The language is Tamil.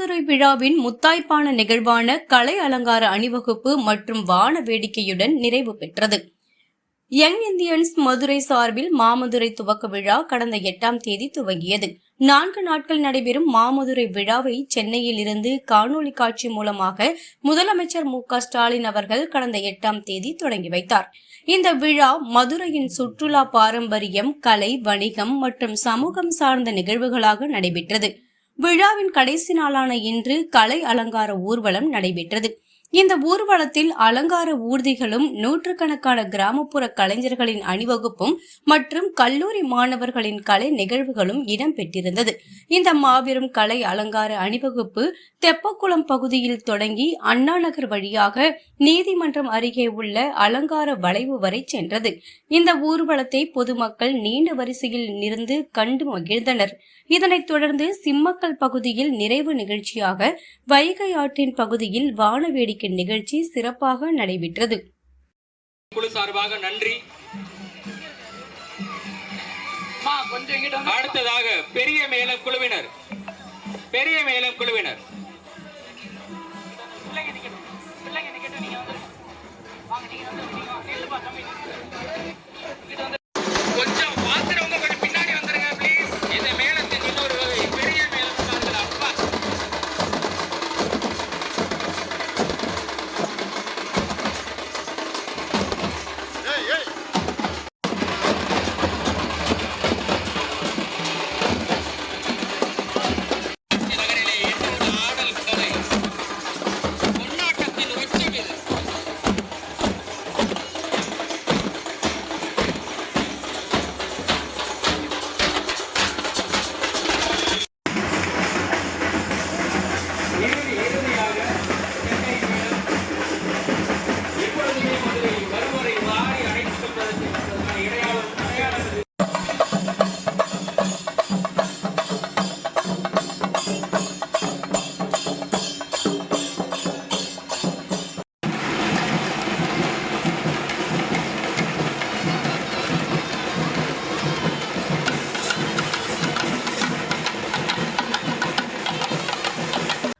மாமதுரை விழாவின் முத்தாய்ப்பான நிகழ்வான கலை அலங்கார அணிவகுப்பு மற்றும் வான வேடிக்கையுடன் நிறைவு பெற்றது. யங் இந்தியன்ஸ் மதுரை சார்பில் மாமதுரை துவக்க விழா கடந்த எட்டாம் தேதி துவங்கியது. நான்கு நாட்கள் நடைபெறும் மாமதுரை விழாவை சென்னையில் இருந்து காணொலி காட்சி மூலமாக முதலமைச்சர் மு க ஸ்டாலின் அவர்கள் கடந்த எட்டாம் தேதி தொடங்கி வைத்தார். இந்த விழா மதுரையின் சுற்றுலா பாரம்பரியம் கலை வணிகம் மற்றும் சமூகம் சார்ந்த நிகழ்வுகளாக நடைபெற்றது. விழாவின் கடைசி நாளான இன்று கலை அலங்கார ஊர்வலம் நடைபெற்றது. இந்த ஊர்வலத்தில் அலங்கார ஊர்திகளும் நூற்றுக்கணக்கான கிராமப்புற கலைஞர்களின் அணிவகுப்பும் மற்றும் கல்லூரி மாணவர்களின் கலை நிகழ்வுகளும் இடம்பெற்றிருந்தது. இந்த மாபெரும் கலை அலங்கார அணிவகுப்பு தெப்பக்குளம் பகுதியில் தொடங்கி அண்ணா நகர் வழியாக நீதிமன்றம் அருகே உள்ள அலங்கார வளைவு வரை சென்றது. இந்த ஊர்வலத்தை பொதுமக்கள் நீண்ட வரிசையில் இருந்து கண்டு மகிழ்ந்தனர். இதனைத் தொடர்ந்து சிம்மக்கல் பகுதியில் நிறைவு நிகழ்ச்சியாக வைகை ஆற்றின் பகுதியில் வானவேடிக்கை வேடிக்கை நிகழ்ச்சி சிறப்பாக நடைபெற்றது. குழு சார்பாக நன்றி. அடுத்ததாக பெரிய மேளம் குழுவினர். பெரிய மேளம் குழுவினர்.